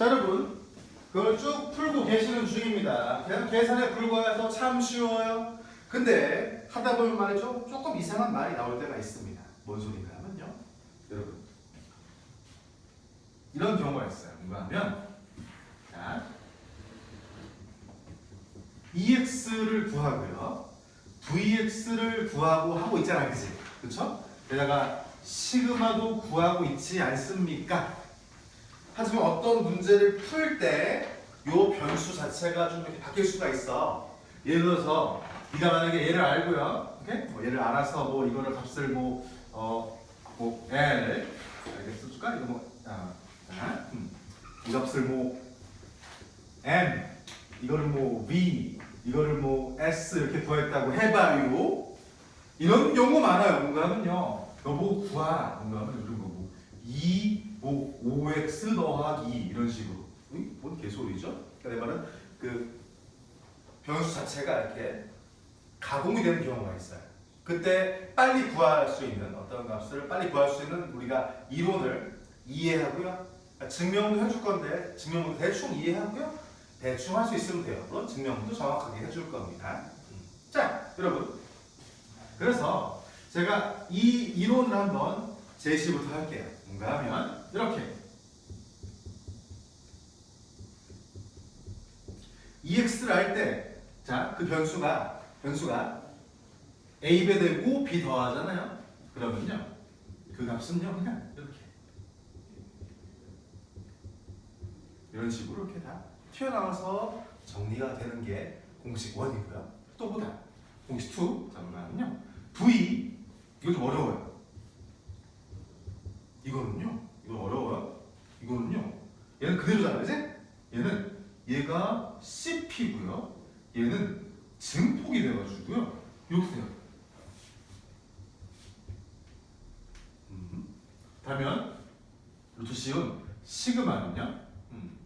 자 여러분 그걸 쭉 풀고 계시는 중입니다. 그냥 계산에 불과해서 참 쉬워요. 근데 하다 보면 말이죠 조금 이상한 말이 나올 때가 있습니다. 뭔 소리인가 하면요 여러분 이런 경우가 있어요. 뭔가 하면 자 EX를 구하고요 VX를 구하고 하고 있잖아 그치? 그쵸? 게다가 시그마도 구하고 있지 않습니까? 하지만 어떤 문제를 풀때요 변수 자체가 좀 이렇게 바뀔 수가 있어. 예를 들어서 네가 만약에 얘를 알고요, 오케이? 뭐 얘를 알아서 뭐 이거를 값을 뭐 어 뭐 L 이렇게 써줄까? 이거 뭐 아, 자, 음. 이 값을 뭐 M 이거를 뭐 V 이거를 뭐 S 이렇게 구했다고 해봐요. 이런 경우 많아요. 뭔가 하면요. 너보고 구하. 뭔가 하면 이런 거고 2, 뭐 5x 더하기 이런 식으로. 응? 뭔 개소리죠? 그러니까 내 말은 그 변수 자체가 이렇게 가공이 되는 경우가 있어요. 그때 빨리 구할 수 있는 어떤 값을 빨리 구할 수 있는 우리가 이론을 이해하고요. 그러니까 증명도 해줄 건데 증명도 대충 이해하고요. 대충 할 수 있으면 돼요. 물론 증명도 정확하게 해줄 겁니다. 음. 자, 여러분. 그래서 제가 이 이론을 한번 제시부터 할게요. 뭔가 하면 이렇게 EX를 할 때, 자, 그 변수가 변수가 A 배되고 B 더하잖아요. 그러면요, 그 값은요 그냥 이렇게 이런 식으로 이렇게 다 튀어나와서 정리가 되는 게 공식 1이고요. 또 보다 공식 2 잠깐만요. V 이거 좀 어려워요. 이거는요, 얘는 그대로잖아요, 그지? 얘는 얘가 CP고요. 얘는 증폭이 돼가지고요. 돼요. 음. 다면 루트 시은 시그마는요. 음.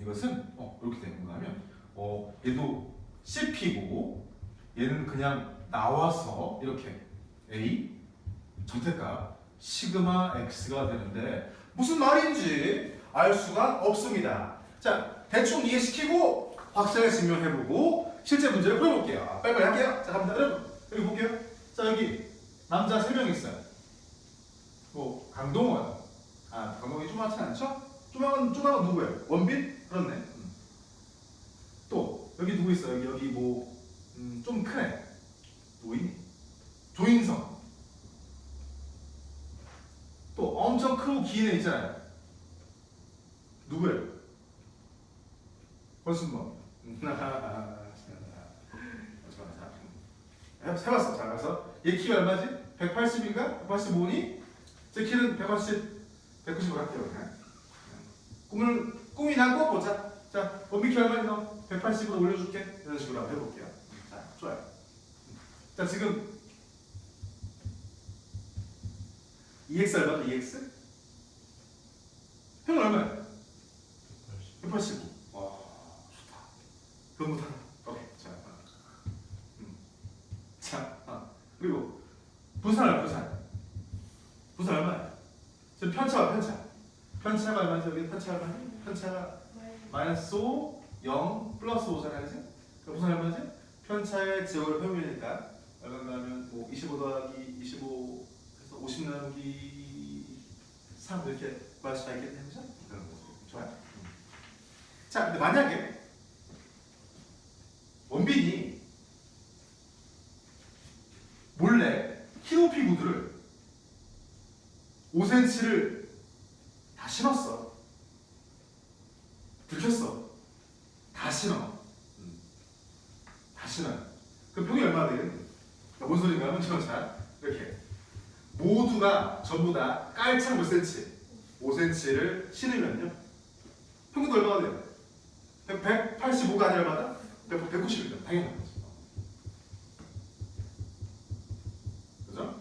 이것은 어 이렇게 되는 하면 어 얘도 CP고 얘는 그냥 나와서 이렇게 A 절대값 시그마 X가 되는데 무슨 말인지 알 수가 없습니다. 자 대충 이해시키고 확실하게 증명해보고 실제 문제를 풀어볼게요. 빨리빨리 할게요. 자 갑니다 여러분 여기 볼게요. 자 여기 남자 3명 있어요. 뭐 강동원 아 강동원이 좀 많지 않죠? 조만은 조만은 누구예요? 원빈? 그렇네. 음. 또 여기 누구 있어? 여기 여기 뭐좀 크네. 누구니? 조인성. 또 엄청 크고 긴 애 있잖아요. 누구예요? 권순범. 해봤어. 잘 가서 얘 키가 얼마지? 180인가? 185니? 제 키는 180, 190으로 할게요. 그냥. 꿈을 꿈이나 꿔보자. 자, 원빈 키 얼마니 너? 180으로 올려줄게. 이런 식으로 한번 해볼게요. 자, 좋아요. 자, 지금 EX 얼마죠? EX? 형은 얼마야? 185. 와, 좋다. 그건 못하나? 오케이. 자, 음. 자, 아. 그리고 부산 얼마? 부산. 부산 얼마야? 지금 편차가 편차. 편차가 얼마지? 여기 편차가 얼마지? 편차가 마이너스 5, 0, 플러스 5잖아요, 그지? 그럼 부산 얼마지? 편차의 지역을 표현이니까 얼마인가 하면 뭐 25 더하기 25 해서 50 나누기 3 이렇게 구할 수가 있겠네요, 그죠? 좋아요. 음. 자, 근데 만약에 원빈이 몰래 키높이 구두를 5cm를 다 신었어. 다 신어. 음. 다 신어요. 그 평이 얼마나 되겠니? 그러니까 뭔 소린가 하면 저 자, 이렇게. 모두가 전부 다 깔창 몇 cm? 5cm를 신으면요. 평균도 얼마가 돼요? 185가 아니라 얼마다? 190입니다. 당연한 거죠. 그죠?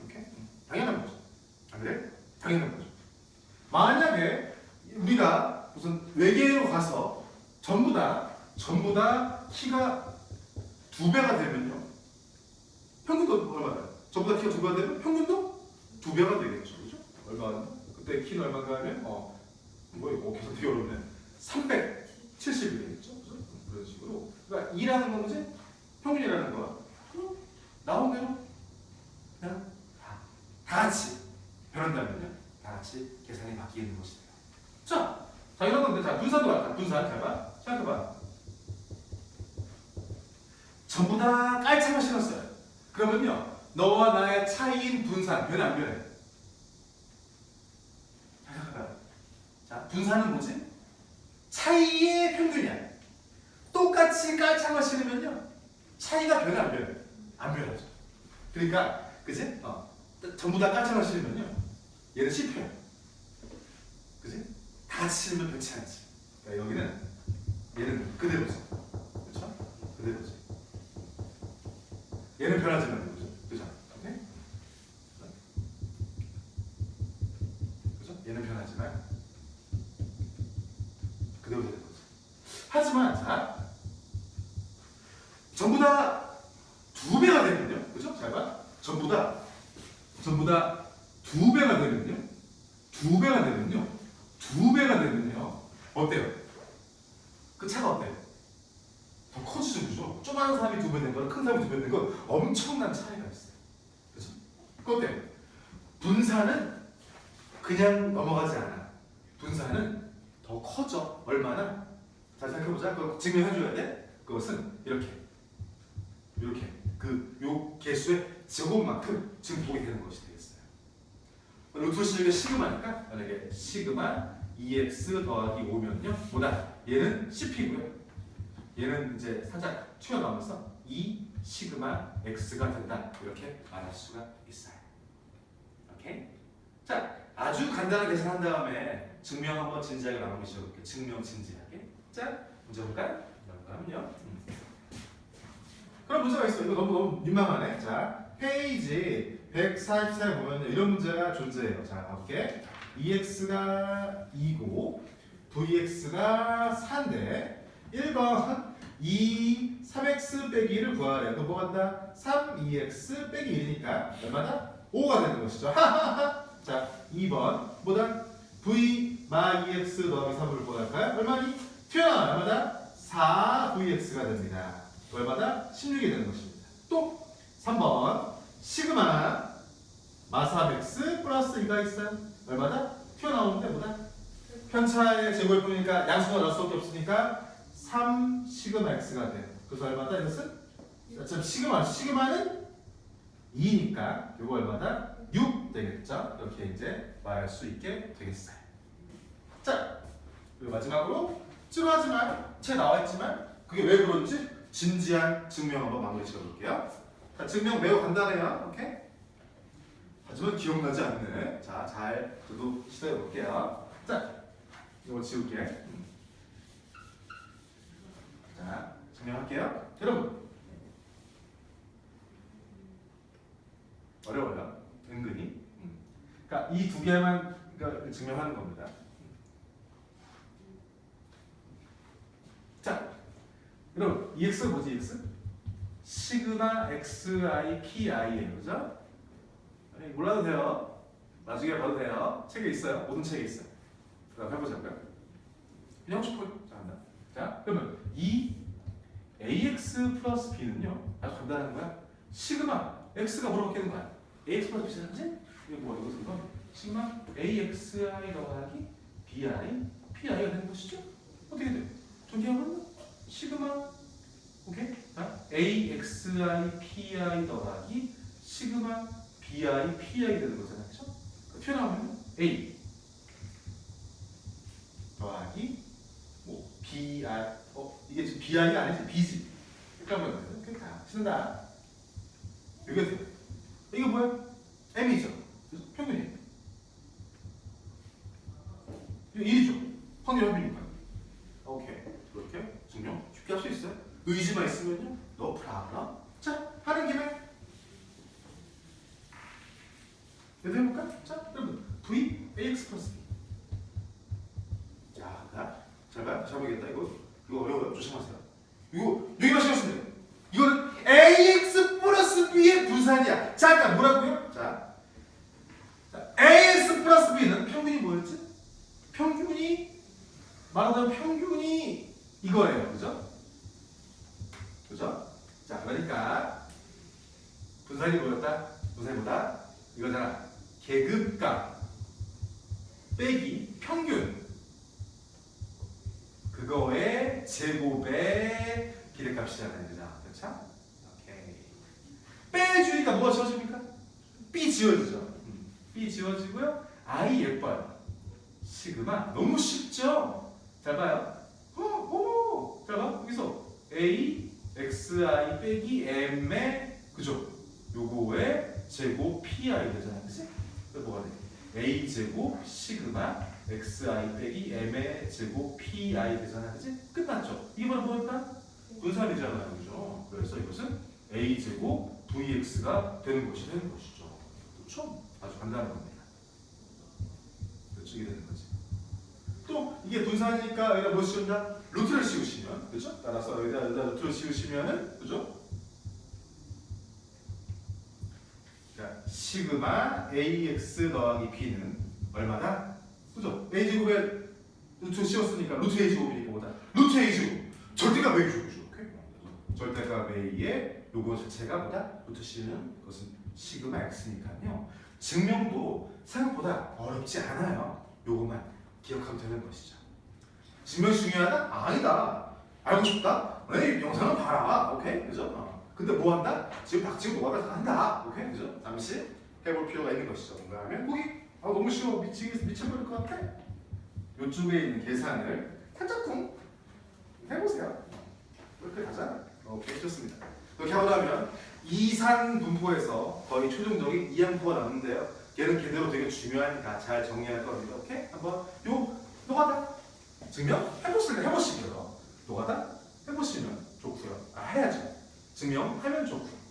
이렇게? 음, 당연한 거죠. 안 그래? 당연한 거죠. 만약에 우리가 무슨 외계로 가서 전부 다 전부 다 키가 두 배가 되면요. 평균도 얼마나? 전부 다 키가 두 배가 되면 평균도 두 배가 되겠죠. 그죠? 얼마나? 그 그때 키는 얼마인가 하면 어 뭐야 이거 계속 되게 어렵네 370이 되겠죠 그죠? 그런 식으로 그러니까 2라는 건 뭐지? 평균이라는 거야 그럼 나온 대로 그냥 다, 다 같이 변한다면요 다 같이 계산이 바뀌는 것이 돼요 자, 자 이런 건데 자 분산도 같다 분산 잘 봐 생각해봐 전부 다 깔창을 신었어요 그러면요 너와 나의 차이인 분산 변해 안 변해? 자, 분산은 뭐지? 차이의 평균이야 똑같이 깔창을 신으면요 차이가 변해 안 변해? 안 변하죠 그러니까 그지? 어. 전부 다 깔창을 신으면요 얘는 실패야 그지? 다 신으면 변치 않지 그러니까 여기는 얘는 그대로죠 그렇죠? 그대로죠 얘는 변하지 않는 거죠 그죠? 오케이? 그죠? 얘는 변하지만 그대로 되는 거죠 하지만 자 전부 다 두 배가 되면요 그죠? 잘 봐. 전부 다 전부 다 두 배가 되면요 두 배가 되면요 두 배가 되면요 어때요? 그 차가 어때요? 더 커지죠 그죠? 조그마한 사람이 두 배 된 거랑 큰 사람이 두 배된거 엄청난 차이가 있어요 그죠? 그 어때요? 분산은 그냥 넘어가지 않아 분산은 더 커져 얼마나? 자 생각해보자 그거 증명해줘야 돼 그것은 이렇게 이렇게 그 요 개수의 제곱만큼 증폭이 되는 것이 되겠어요. 루트 실의 시그마니까 만약에 시그마 2x 더하기 5면요 보다 얘는 CP고요. 얘는 이제 살짝 튀어나오면서 2 시그마 x가 된다 이렇게 말할 수가 있어요. 오케이? 자 아주 간단하게 계산한 다음에 증명 한번 진지하게 나눠 보시죠. 증명 진지하게. 자 문제 볼까요? 그러면요. 그럼 문제가 있어. 이거 너무 너무 민망하네. 자, 페이지 144에 보면 이런 문제가 존재해요. 자, 볼게. 2x가 2고 vx가 4인데 1번 2 3x 빼기 1을 구하래. 그럼 뭐 간다? 3 2x 빼기 1이니까 얼마다? 5가 되는 것이죠. 자, 2번 뭐다? v 마 2x 더하기 3을 구할까요? 얼마니? 튀어나와 얼마다? 4 vx가 됩니다. 얼마다? 16이 되는 것입니다. 또 3번 시그마 마삼x 플러스 2가 있어요. 얼마다? 튀어나오는데 뭐다? 편차의 제곱일 뿐이니까 양수가 나올 수밖에 없으니까 3 시그마 x가 돼요. 그래서 얼마다? 이것은? 자, 시그마, 시그마는 2니까 이거 얼마다? 6 되겠죠? 이렇게 이제 말할 수 있게 되겠어요. 자, 그리고 마지막으로 찌루하지만 책 나와 있지만 그게 왜 그런지 진지한 증명 한번 마무리 지어볼게요. 자, 증명 매우 간단해요. 오케이? 하지만 기억나지 않는. 자, 잘 저도 시도해 볼게요. 자, 이거 지울게. 음. 자, 증명할게요. 여러분. 어려워요. 은근히. 음. 그러니까 이 두 개만 그러니까 증명하는 겁니다. 자, 여러분, EX 뭐지, EX? 시그마 XI PI예요. 그죠? 아니, 몰라도 돼요. 나중에 봐도 돼요. 책에 있어요. 모든 책에 있어요. 그럼 해보자고요. 그냥 혹시 보 자, 그러면 이 AX 플러스 B는요. 아주 간단한 거야. 시그마 X가 뭐로 바뀌는 거야? AX 플러스 B 잖지 이게 뭐야? 이것은 이건 시그마 AXI 더하기 BI PI가 되는 것이죠? 어떻게 돼? 전개하면 시그마 오케이? 자, AXI PI 더하기 시그마 BI PI 되는 거잖아요. 그렇죠? 튀어나오면 A 더하기 뭐 BI 어 이게 지금 BI가 아니지 B지. 헷갈리면 그러니까 쓴다. 이게 돼. 이거 뭐야? M이죠. 평균이에요. 이거 1이죠. 확률 합이니까. 오케이. 그렇게 증명 쉽게 할 수 있어요. 의지만 있으면요. 너 프라브라. 자, 하는 김에 얘도 해볼까? 자, 여러분 V AX 플러스 B. 자, 나, 잘 봐. 잘 보겠다. 이거 이거 어려워요. 조심하세요. 이거 여기만 신경 쓰면 돼요. 이거는 AX 플러스 B의 분산이야. 잠깐 뭐라고요? 자, 자 AX 플러스 B는 평균이 평균이 말하자면 평균이 이거예요. 그죠? 자, 그러니까 분산이 뭐였다? 분산이보다 이거잖아. 계급값 빼기 평균 그거의 제곱의 비례값이잖아요. 그렇죠? 빼주니까 뭐가 지워집니까? B 지워지죠. 음, B 지워지고요. I 예뻐요. 시그마 너무 쉽죠? 잘 봐요. 어, 오, 잘 봐. 여기서 A xi 빼기 m의 그죠? 요거의 제곱 pi 되잖아, 그치? 그래서 뭐가 돼? a 제곱 시그마 xi 빼기 m의 제곱 pi 되잖아, 그치? 끝났죠? 바로 뭐였다? 분산이잖아요, 그죠? 그래서 이것은 a 제곱 vx가 되는 것이 되는 것이죠. 그렇죠? 아주 간단한 겁니다. 이게 되는 거지. 또 이게 분산이니까 여기다 뭐 씌운다? 루트를 씌우시면 그죠? 따라서 여기다 루트를 씌우시면은 그죠? 자, 시그마 ax 더하기 b는 얼마다? 그죠? a 제곱에 루트 씌웠으니까 루트 a 제곱이니까 뭐다? 루트 a 제곱 절대값 a 제곱이죠. 절대값 a의 요거 자체가 뭐다? 루트 씌우는 것은 시그마 x니까요. 증명도 생각보다 어렵지 않아요. 요것만 기억하면 되는 것이죠. 증명이 중요하다? 아니다. 알고 싶다? 에이, 영상은 봐라. 오케이? 그죠? 어. 근데 뭐 한다? 지금 박지금 뭐가 다 한다. 오케이? 그죠? 잠시 해볼 필요가 있는 것이죠. 뭔가 하면 거기 아, 너무 쉬워. 미치, 미쳐버릴 것 같아. 요쪽에 있는 계산을 살짝쿵 해보세요. 이렇게 가자. 오케이, 좋습니다. 이렇게 하고 나면 이산 분포에서 거의 최종적인 이항포가 나오는데요. 얘는 걔대로 되게 중요하니까 잘 정리할 겁니다. 오케이? 한번 요 노가다 증명 해보실래 해보시고요. 노가다 해보시면 좋고요. 아 해야죠. 증명하면 좋고.